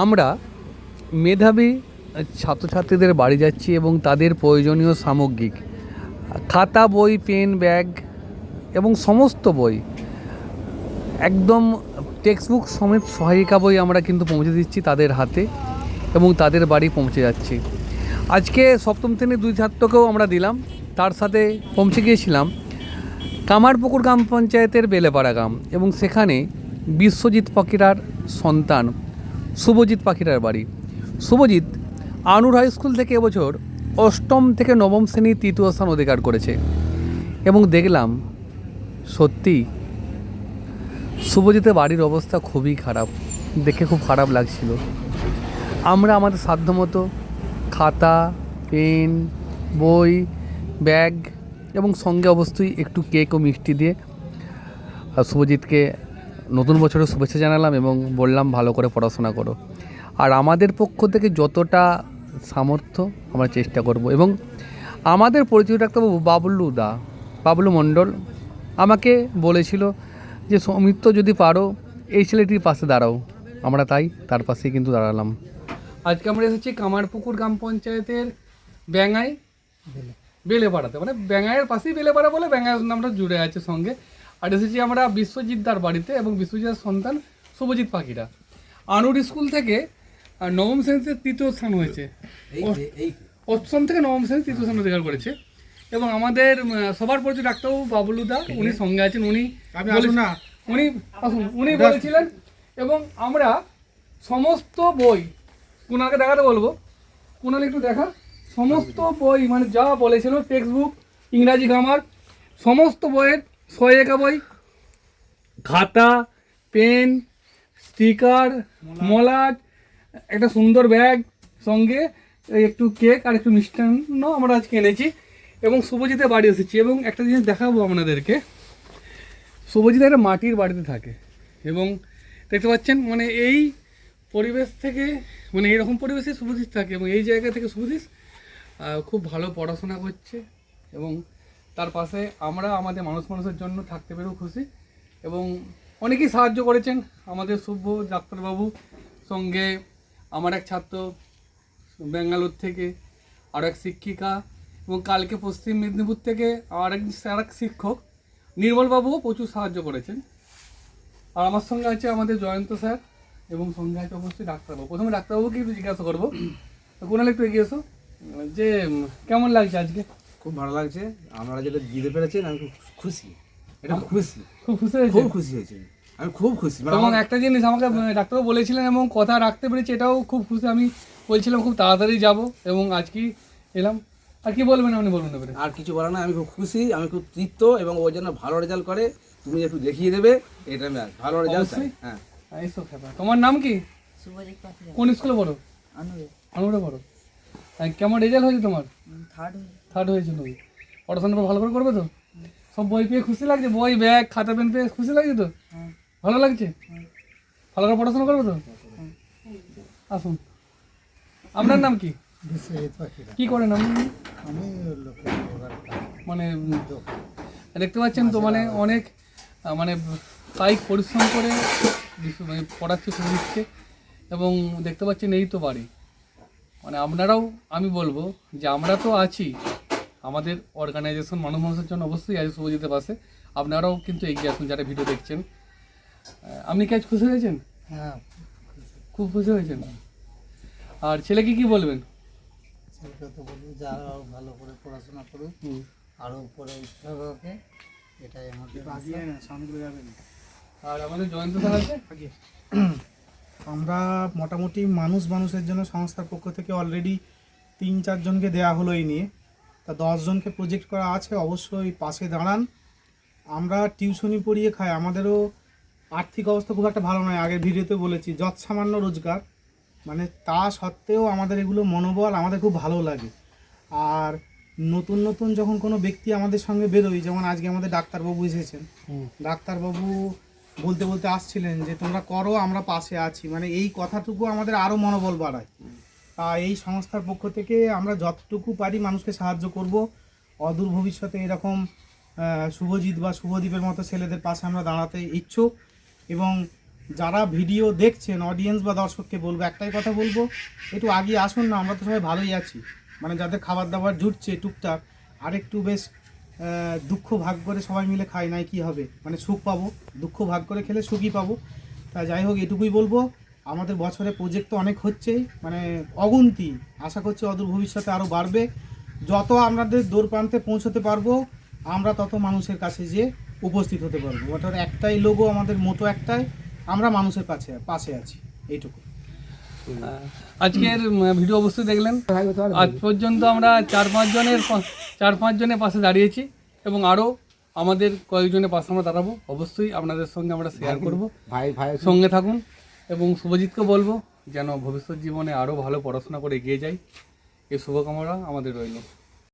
আমরা মেধাবী ছাত্রছাত্রীদের বাড়ি যাচ্ছি এবং তাদের প্রয়োজনীয় সামগ্রিক খাতা বই, পেন, ব্যাগ এবং সমস্ত বই, একদম টেক্সট বুক সমেত সহায়িকা বই আমরা কিন্তু পৌঁছে দিচ্ছি তাদের হাতে এবং তাদের বাড়ি পৌঁছে যাচ্ছি। আজকে সপ্তম শ্রেণির দুই ছাত্রকেও আমরা দিলাম, তার সাথে পৌঁছে গিয়েছিলাম কামারপুকুর গ্রাম পঞ্চায়েতের বেলেপাড়া গ্রাম এবং সেখানে বিশ্বজিৎ পাখিরার সন্তান শুভজিৎ পাখিরার বাড়ি। শুভজিৎ আনুর হাই স্কুল থেকে এবছর অষ্টম থেকে নবম শ্রেণির তৃতীয় স্থান অধিকার করেছে এবং দেখলাম সত্যি শুভজিতের বাড়ির অবস্থা খুবই খারাপ, দেখে খুব খারাপ লাগছিল। আমরা আমাদের সাধ্যমতো খাতা, পেন, বই, ব্যাগ এবং সঙ্গে অবশ্যই একটু কেক ও মিষ্টি দিয়ে শুভজিৎকে নতুন বছরের শুভেচ্ছা জানালাম এবং বললাম ভালো করে পড়াশোনা করো। আর আমাদের পক্ষ থেকে যতটা সামর্থ্য আমরা চেষ্টা করব। এবং আমাদের পরিচয় ডাক্তারবাবু বাবলু দা বাবলু মণ্ডল আমাকে বলেছিল যে সৌমিত্র যদি পারো এই ছেলেটির পাশে দাঁড়াও। আমরা তাই তার পাশেই কিন্তু দাঁড়ালাম। আজকে আমরা এসেছি কামারপুকুর গ্রাম পঞ্চায়েতের ব্যাঙাই বেলেপাড়াতে। মানে ব্যাঙাইয়ের পাশেই বেলেপাড়া বলে ব্যাঙাইয়ের নামটা জুড়ে আছে সঙ্গে। আর এসেছি আমরা বিশ্বজিৎ দার বাড়িতে এবং বিশ্বজিতের সন্তান শুভজিৎ পাখিরা। আনুর স্কুল থেকে নবম শ্রেণীতে তৃতীয় স্থান হয়েছে। অষ্টম থেকে নবম শ্রেণি তৃতীয় স্থান অধিকার করেছে। এবং আমাদের সবার পরিচয় ডাক্তারবাবু বাবুলু দা উনি সঙ্গে আছেন উনি না। উনি আসুন উনি বলেছিলেন এবং আমরা সমস্ত বই কুনালকে দেখাতে বলব। কুনাল একটু দেখা। সমস্ত বই মানে যা বলেছিল টেক্সট বুক ইংরাজি গ্রামার সমস্ত বইয়ের সহায়িকা বই? খাতা পেন স্টিকার মলাট একটা সুন্দর ব্যাগ সঙ্গে একটু কেক আর একটু মিষ্টান্ন আমরা আজকে এনেছি এবং শুভজিতে বাড়ি এসেছি এবং একটা জিনিস দেখাবো আপনাদেরকে। শুভজিৎ একটা মাটির বাড়িতে থাকে এবং দেখতে পাচ্ছেন মানে এই পরিবেশ থেকে মানে এইরকম পরিবেশে শুভজিৎ থাকে এবং এই জায়গা থেকে শুভজিৎ খুব ভালো পড়াশোনা করছে এবং তার পাশে আমরা আমাদের মানুষ মানুষের জন্য থাকতে পেরেও খুশি এবং অনেকেই সাহায্য করেছেন আমাদের শুভ ডাক্তারবাবু সঙ্গে আমার এক ছাত্র ব্যাঙ্গালোর থেকে আর এক শিক্ষিকা এবং কালকে পশ্চিম মেদিনীপুর থেকে আর এক আর এক শিক্ষক নির্মলবাবুও প্রচুর সাহায্য করেছেন। আর আমার সঙ্গে আছে আমাদের জয়ন্ত স্যার এবং সঙ্গে আছে অবশ্যই ডাক্তারবাবু। প্রথমে ডাক্তারবাবুকে একটু জিজ্ঞাসা করব। কোনাল একটু এগিয়ে এসো। যে কেমন লাগছে আজকে? খুব ভালো লাগছে। আমরা যেটা দিতে পেরেছেন আমি খুব খুশি। এটা খুশি। খুব খুশি হয়েছে খুব খুশি হয়েছে আমি। খুব খুশি। মানে এবং একটা জিনিস আমাকে আহ, ডাক্তারবাবু বলেছিলেন এবং কথা রাখতে পেরেছি এটাও খুব খুশি। আমি বলছিলাম খুব তাড়াতাড়ি যাব এবং আজকেই এলাম? আর কি বলবেন আপনি বলুন এবারে? আর কিছু বলার না আমি খুব খুশি আমি খুব তৃপ্ত এবং ওই জন্য ভালো রেজাল্ট করে তুমি একটু দেখিয়ে দেবে এটা আমি ভালো রেজাল্ট চাই। হ্যাঁ। তোমার নাম কি? কোন স্কুলে পড়ো? আনুরে আনুরে পড়ো। কেমন রেজাল্ট হয়েছে তোমার? থার্ড থার্ড হয়েছে। তুমি পড়াশোনা ভালো করে করবে তো? সব বই পেয়ে খুশি লাগছে? বই ব্যাগ খাতা পেন পেয়ে খুশি লাগছে তো? হ্যাঁ। ভালো লাগছে? ভালো করে পড়াশোনা করবে তো? আসুন। আপনার নাম কি? কি করেন আপনি? মানে দেখতে পাচ্ছেন তো মানে অনেক মানে কায়িক পরিশ্রম করে মানে পড়াচ্ছে সুজিতকে এবং দেখতে পাচ্ছেন এই তো বাড়ি। মানে আপনারাও আমি বলব যে আমরা তো আছি। আমাদের অর্গানাইজেশন মানুষ মানুষের জন্য অবশ্যই আছে শুভজিতের পাশে আপনারাও কিন্তু এগিয়ে আসুন যারা ভিডিও দেখছেন। আপনি কি আজ খুশি হয়েছেন? হ্যাঁ। খুব খুশি হয়েছেন। আর ছেলেকে কি বলবেন? ছেলেকে তো বলব যে আরও ভালো করে পড়াশোনা করুক। আরও উপরে উঠতে হবে ওকে। এটাই আমাদের আর আমাদের জয়ন্ত স্যার আছে? আমরা মোটামুটি মানুষ মানুষের জন্য সংস্থার পক্ষ থেকে অলরেডি তিন চারজনকে দেয়া হলো এই নিয়ে। তা দশজনকে প্রজেক্ট করা আছে অবশ্যই পাশে দাঁড়ান। আমরা টিউশনি পড়িয়ে খাই আমাদেরও আর্থিক অবস্থা খুব একটা ভালো নয় আগের ভিডিওতে বলেছি যৎ সামান্য রোজগার। মানে তা সত্ত্বেও আমাদের এগুলো মনোবল আমাদের খুব ভালো লাগে। আর নতুন নতুন যখন কোনো ব্যক্তি আমাদের সঙ্গে বেরোয় যেমন আজকে আমাদের ডাক্তারবাবু এসেছেন। ডাক্তারবাবু বলতে বলতে আসছিলেন যে তোমরা করো, আমরা পাশে আছি। মানে এই কথাটুকু আমাদের আরও মনোবল বাড়ায়। তা এই সংস্থার পক্ষ থেকে আমরা যতটুকু পারি মানুষকে সাহায্য করব। অদূর ভবিষ্যতে এরকম শুভজিৎ বা শুভদীপের মতো ছেলেদের পাশে আমরা দাঁড়াতে ইচ্ছুক। এবং যারা ভিডিও দেখছেন অডিয়েন্স বা দর্শককে বলব, একটাই কথা বলব, একটু আগে আসুন না, আমরা তো সবাই ভালোই আছি। মানে যাদের খাবার দাবার জুটছে টুকটাক, আরেকটু বেশ দুঃখ ভাগ করে সবাই মিলে খাই নাই কি হবে? মানে সুখ পাবো, দুঃখ ভাগ করে খেলে সুখই পাবো। তা যাই হোক, এটুকুই বলব, আমাদের বছরে প্রজেক্ট তো অনেক হচ্ছেই মানে অগুন্তি। আশা করছি অদূর ভবিষ্যতে আরও বাড়বে। যত আমাদের দূর প্রান্তে পৌঁছতে পারব, আমরা তত মানুষের কাছে যেয়ে উপস্থিত হতে পারব। ওটার একটাই লোগো আমাদের মোটো একটাই, আমরা মানুষের কাছে, পাশে আছি। এইটুকু। আজকের ভিডিও অবশ্যই দেখলেন। আজ পর্যন্ত আমরা চার পাঁচজনের চার পাঁচজনের পাশে দাঁড়িয়েছি এবং আরও আমাদের কয়েকজনের পাশে আমরা দাঁড়াবো। অবশ্যই আপনাদের সঙ্গে আমরা শেয়ার করব। ভাই ভাই সঙ্গে থাকুন এবং শুভজিৎকে বলব যেন ভবিষ্যৎ জীবনে আরও ভালো পড়াশোনা করে এগিয়ে যায়। এই শুভকামনা আমাদের রইল।